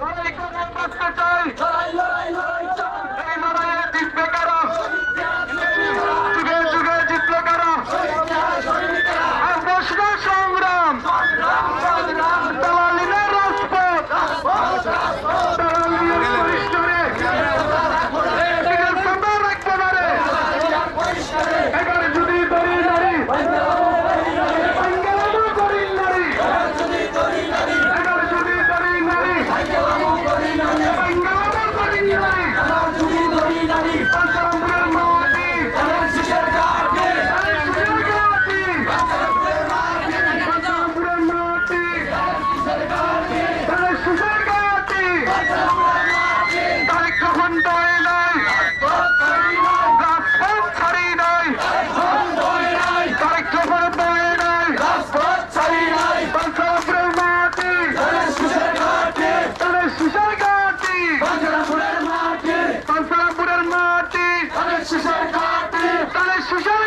লড়াই করে বাঁচতে চাই। লড়াই Mr. Jones!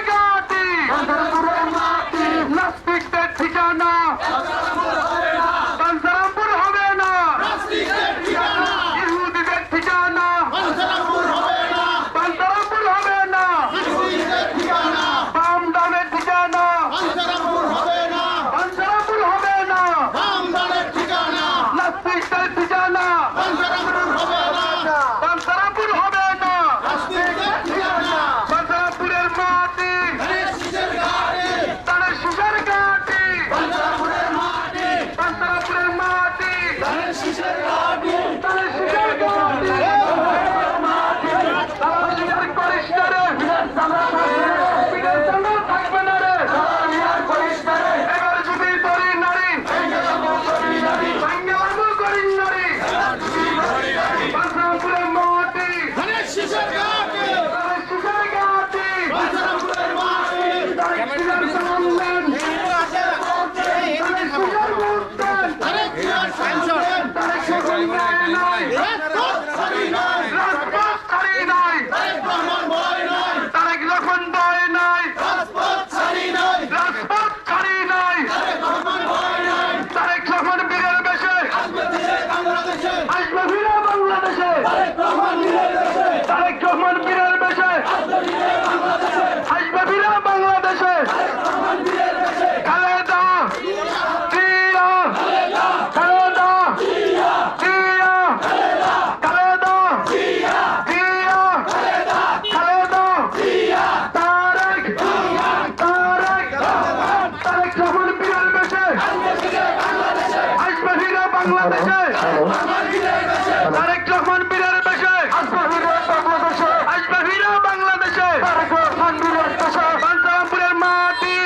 বাংলাদেশে। তারেক রহমান বীরের বেশে আসবে হীরা বাংলাদেশে। বাঞ্চারামপুরের মাটি।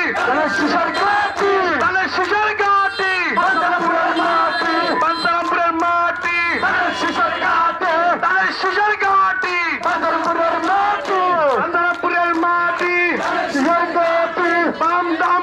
শিশার গাছি তালের শিশার গাছি বাঞ্চারামপুরের মাটি। বাঞ্চারামপুরের মাটি তালের শিশার গাছে তালের শিশার গাছি বাঞ্চারামপুরের মাটি। বাঞ্চারামপুরের মাটি শিশার গাছি বাম দাম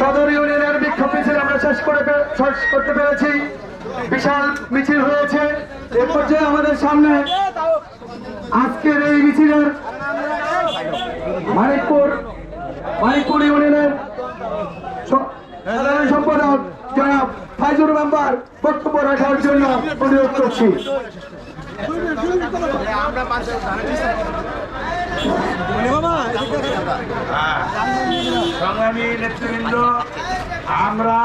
সদর ইউনিয়নের বিক্ষোভ মিছিল আমরা শেষ করে শেষ করতে পেরেছি। বিশাল মিছিল হয়েছে। এ পর্যায়ে আমাদের সামনে আজকের এই মিছিলের মানিকপুর মানিকপুর ইউনিয়নের সাধারণ সম্পাদক জনাব ফাইজুর মেম্বার বক্তব্য রাখার জন্য অনুরোধ করছি। আমরা আমরা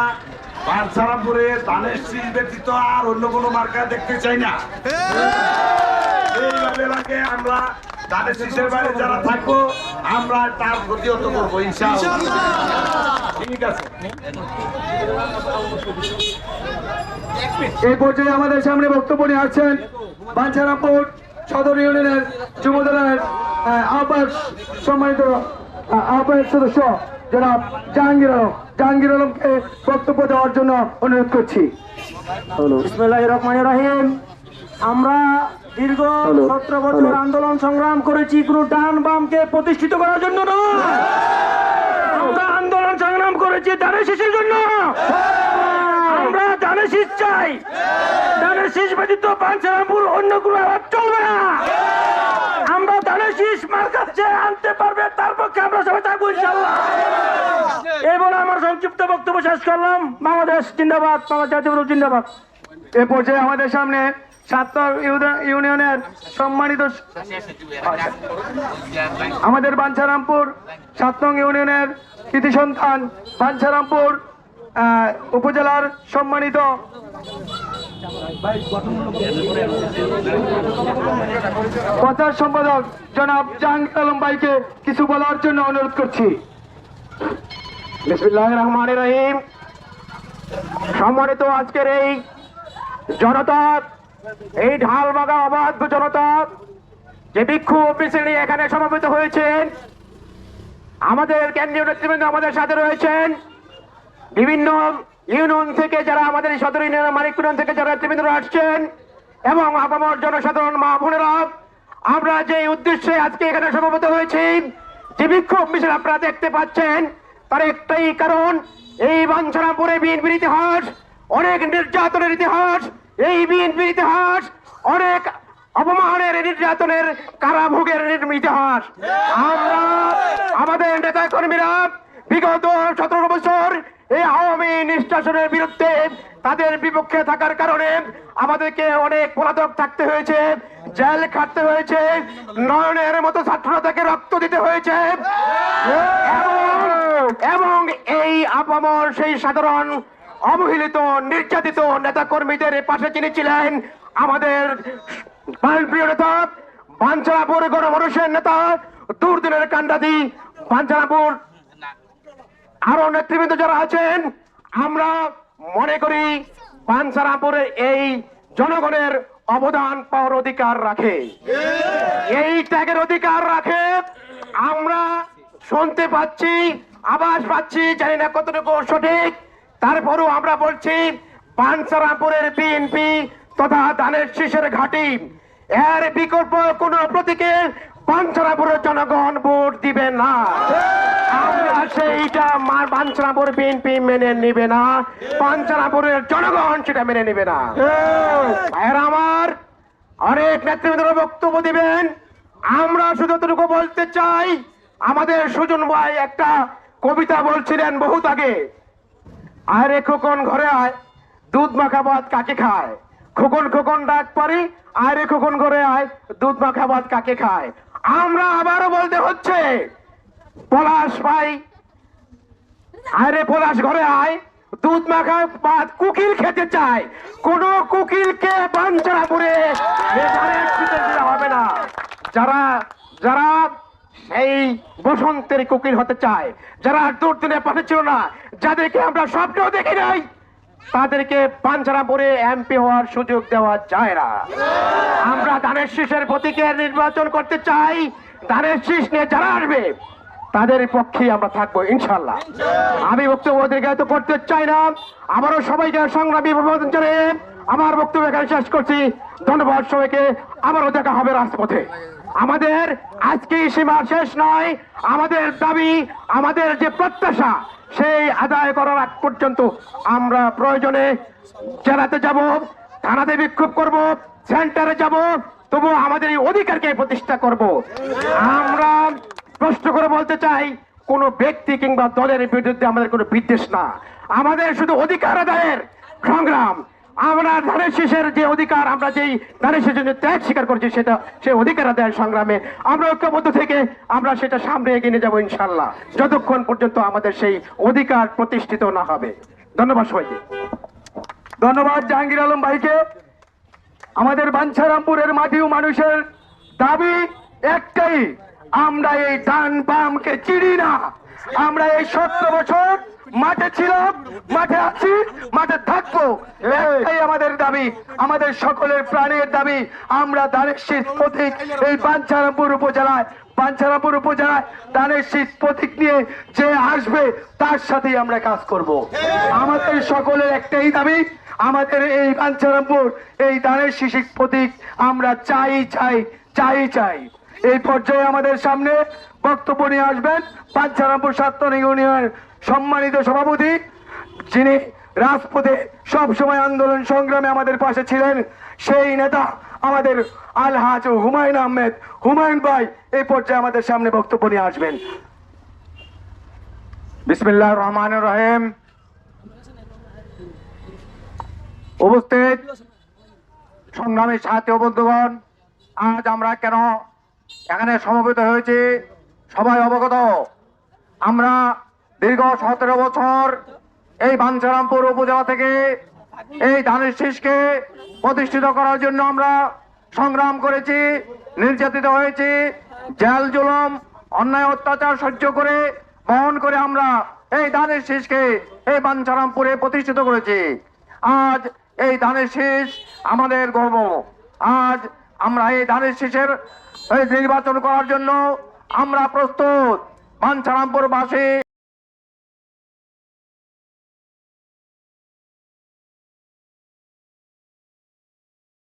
ব্যতীত আর অন্য কোনো মার্কা দেখতে চাই না। এইভাবে আমরা বাইরে যারা থাকব আমরা তার প্রতিহত করব ঠিক আছে। এই পর্যায়ে আমাদের সামনে বক্তব্য নিয়ে আসছেন বাঞ্ছারামপুর সদর ইউনিয়নের যুবদলের আহ্বায়ক সম্মানিত আহ, আহ্বায়ক সদস্য জনাব জাহাঙ্গীর আলম। জাহাঙ্গীর আলমকে বক্তব্য দেওয়ার জন্য অনুরোধ করছি। রহমান রহিম। আমরা দীর্ঘ সতেরো বছর আন্দোলন সংগ্রাম করেছি কোন ডান বামকে প্রতিষ্ঠিত করার জন্য নয়। আমরা আন্দোলন সংগ্রাম করেছি ধানের শীষের জন্য। আমরা ধানের শীষ চাই। ধানের শীষ ব্যতীত পাঞ্চারামপুর অন্য কোনো চলবে না আমরা ধানের শীষ মার কাছে আনতে পারবে তার পক্ষে আমরা সবাই থাকব ইনশাল্লাহ এই বলে আমার সংক্ষিপ্ত বক্তব্য শেষ করলাম। বাংলাদেশ জিন্দাবাদ বাংলাদেশ জাতীয় জিন্দাবাদ। এ পর্যায়ে আমাদের সামনে সাতর ইউনিয়নের সম্মানিত আমাদের বাঞ্ছারামপুর সাত নং ইউনিয়নের কৃতি সন্তান বাঞ্ছারামপুর উপজেলার সম্মানিত প্রচার সম্পাদক জনাব জাহাঙ্গীর আলম ভাইকে কিছু বলার জন্য অনুরোধ করছি। রহমান রহিম। সম্মানিত আজকের এই জনতা, এই ঢালবাগা অবাধ্য জনতা, যে বিক্ষোভ মিছিল এখানে সমাবেত হয়েছেন, আমাদের কেন্দ্রীয় নেতৃবৃন্দ আমাদের সাথে রয়েছেন। বিভিন্ন ইউনিয়ন থেকে যারা আমাদের সদর ইউনিয়নের মালিক ইউনিয়ন থেকে যারা নেতৃবৃন্দরা আসছেন এবং আপামর জনসাধারণ, মা বোনেরা, আমরা যে উদ্দেশ্যে আজকে এখানে সমাবেত হয়েছি, যে বিক্ষোভ মিছিল আপনারা দেখতে পাচ্ছেন, তার একটাই কারণ, এই বাঞ্ছনাপুরে বিএনপির ইতিহাস, অনেক নির্যাতনের ইতিহাস, এই বিএনপির ইতিহাস, অনেক অপমানের নির্যাতনের কারাভোগের ইতিহাস। আমরা আমাদের নেতা কর্মীরা বিগত সতেরো বছর এই আওয়ামী নিষ্কাশনের বিরুদ্ধে তাদের বিপক্ষে থাকার কারণে আমাদেরকে অনেক পলাতক থাকতে হয়েছে, জেল খাটতে হয়েছে, নয়নের মতো ছাত্রতাকে রক্ত দিতে হয়েছে। এবং- এই আপামর সেই সাধারণ অবহেলিত নির্যাতিত নেতা কর্মীদের পাশে যিনি ছিলেন আমাদের প্রিয় নেতা বাঞ্ছারাপুর গণমানুষের নেতা, দুর্দিনের কান্ডাদি বাঞ্ছারাপুর আরও নেতৃবৃন্দ যারা আছেন, আমরা মনে করি পানসারাপুরের এই জনগণের অবদান পাওয়ার অধিকার রাখে। এই ত্যাগের অধিকার রাখে। আমরা শুনতে পাচ্ছি আবাস পাচ্ছি, জানি না কতটুকু সঠিক। তারপরও আমরা বলছি, পানসারাপুরের বিএনপি তথা ধানের শীষের ঘাটি, এর বিকল্প কোন প্রতীকে পানসারাপুরের জনগণ ভোট দিবে না। আমরা সেইটা পাঞ্চনাপুর বিএনপি মেনে নিবে না। পাঞ্চনাপুরের জনগণ সেটা মেনে নিবে না। ভাইয়েরা আমার, অনেক নেতৃবৃন্দরা বক্তব্য দিবেন। আমরা শুধু এতটুকু বলতে চাই, আমাদের সুজন ভাই একটা কবিতা বলছিলেন বহুত আগে। আরে খোকন ঘরে আয়, দুধ মাখা ভাত কাকে খায়? খোকন খোকন ডাক পারি আরে খোকন ঘরে আয়, দুধ মাখা ভাত কাকে খায়? আমরা আবারও বলতে হচ্ছে, পলাশ ভাই। আরে পলাশ, ঘরে আয়। দুধ মাখা ভাত কুকিল খেতে চায়। কোন কুকিলকে বাঞ্ছনা করে হবে না। যারা যারা সেই বসন্তের কুকিল হতে চায়, যারা দুর্দিনে ছিল না, যাদেরকে আমরা স্বপ্নেও দেখি নাই তাদেরকে পাঞ্চারা পরে এমপি হওয়ার সুযোগ দেওয়া যায় না। আমরা ধানের শীষের প্রতীকে নির্বাচন করতে চাই। ধানের শীষ নিয়ে যারা আসবে, তাদের পক্ষে আমরা থাকব ইনশাল্লাহ আমি বক্তব্য দীর্ঘায়িত করতে চাই না। আবারও সবাইকে সংগ্রামী অভিবাদন জানিয়ে আমার বক্তব্য এখানে শেষ করছি। ধন্যবাদ সবাইকে। আবারও দেখা হবে রাজপথে। আমাদের আজকে সীমা শেষ নয়। আমাদের দাবি, আমাদের যে প্রত্যাশা, সেই আদায় করার আগ পর্যন্ত আমরা প্রয়োজনে জেলাতে যাব, থানাতে বিক্ষোভ করব, সেন্টারে যাব, তবু আমাদের এই অধিকারকে প্রতিষ্ঠা করব। আমরা প্রশ্ন করে বলতে চাই, কোন ব্যক্তি কিংবা দলের বিরুদ্ধে আমাদের কোনো বিদ্বেষ না। আমাদের শুধু অধিকার আদায়ের সংগ্রাম। আমরা ধানের শীষের যে অধিকার, আমরা যেই ধানের শীষের জন্য ত্যাগ স্বীকার করছি, সেটা সেই অধিকার আদায়ের সংগ্রামে আমরা ঐক্যবদ্ধ থেকে আমরা সেটা সামনে এগিয়ে নিয়ে যাব ইনশাল্লাহ যতক্ষণ পর্যন্ত আমাদের সেই অধিকার প্রতিষ্ঠিত না হবে। ধন্যবাদ সবাইকে। ধন্যবাদ জাহাঙ্গীর আলম ভাইকে। আমাদের বাঞ্ছারামপুরের মাটি ও মানুষের দাবি একটাই, আমরা এই ডান বামকে চিনি না। আমরা এই সতেরো বছর মাঠে ছিলাম, মাঠে আছি, মাঠে থাকব। একটাই আমাদের দাবি, আমাদের সকলের প্রাণের দাবি। আমরা শীত প্রতীক এই বাঞ্ছারামপুর উপজেলায় বাঞ্ছারামপুর উপজেলায় ধানের শীত প্রতীক নিয়ে যে আসবে, তার সাথেই আমরা কাজ করব। আমাদের সকলের একটাই দাবি, আমাদের এই বাঞ্ছারামপুর, এই ধানের শিশির প্রতীক আমরা চাই চাই চাই চাই। এই পর্যায়ে আমাদের সামনে বক্তব্য নিয়ে আসবেন পাঞ্চারামপুর সাতন ইউনিয়নের সম্মানিত সভাপতি, যিনি রাজপথে সব সময় আন্দোলন সংগ্রামে আমাদের পাশে ছিলেন, সেই নেতা আমাদের আলহাজ হুমায়ুন আহমেদ। হুমায়ুন ভাই, এই পর্যায়ে আমাদের সামনে বক্তব্য নিয়ে আসবেন। বিসমিল্লাহ রহমান রহিম। উপস্থিত সংগ্রামী সাথী বন্ধুগণ, আজ আমরা কেন এখানে সমবেত হয়েছি? সবাই অবগত? আমরা দীর্ঘ সতেরো বছর এই বাঞ্ছারামপুর উপজেলা থেকে এই ধানের শীষকে প্রতিষ্ঠিত করার জন্য আমরা সংগ্রাম করেছি, নির্যাতিত হয়েছি, জেল, জুলম, অন্যায়, অত্যাচার সহ্য করে, বহন করে আমরা এই ধানের শীষকে এই বাঞ্ছারামপুরে প্রতিষ্ঠিত করেছি। আজ এই ধানের শীষ আমাদের গর্ব। আজ আমরা এই ধানের শীষের নির্বাচন করার জন্য আমরা প্রস্তুত। বাঞ্ছারামপুরবাসী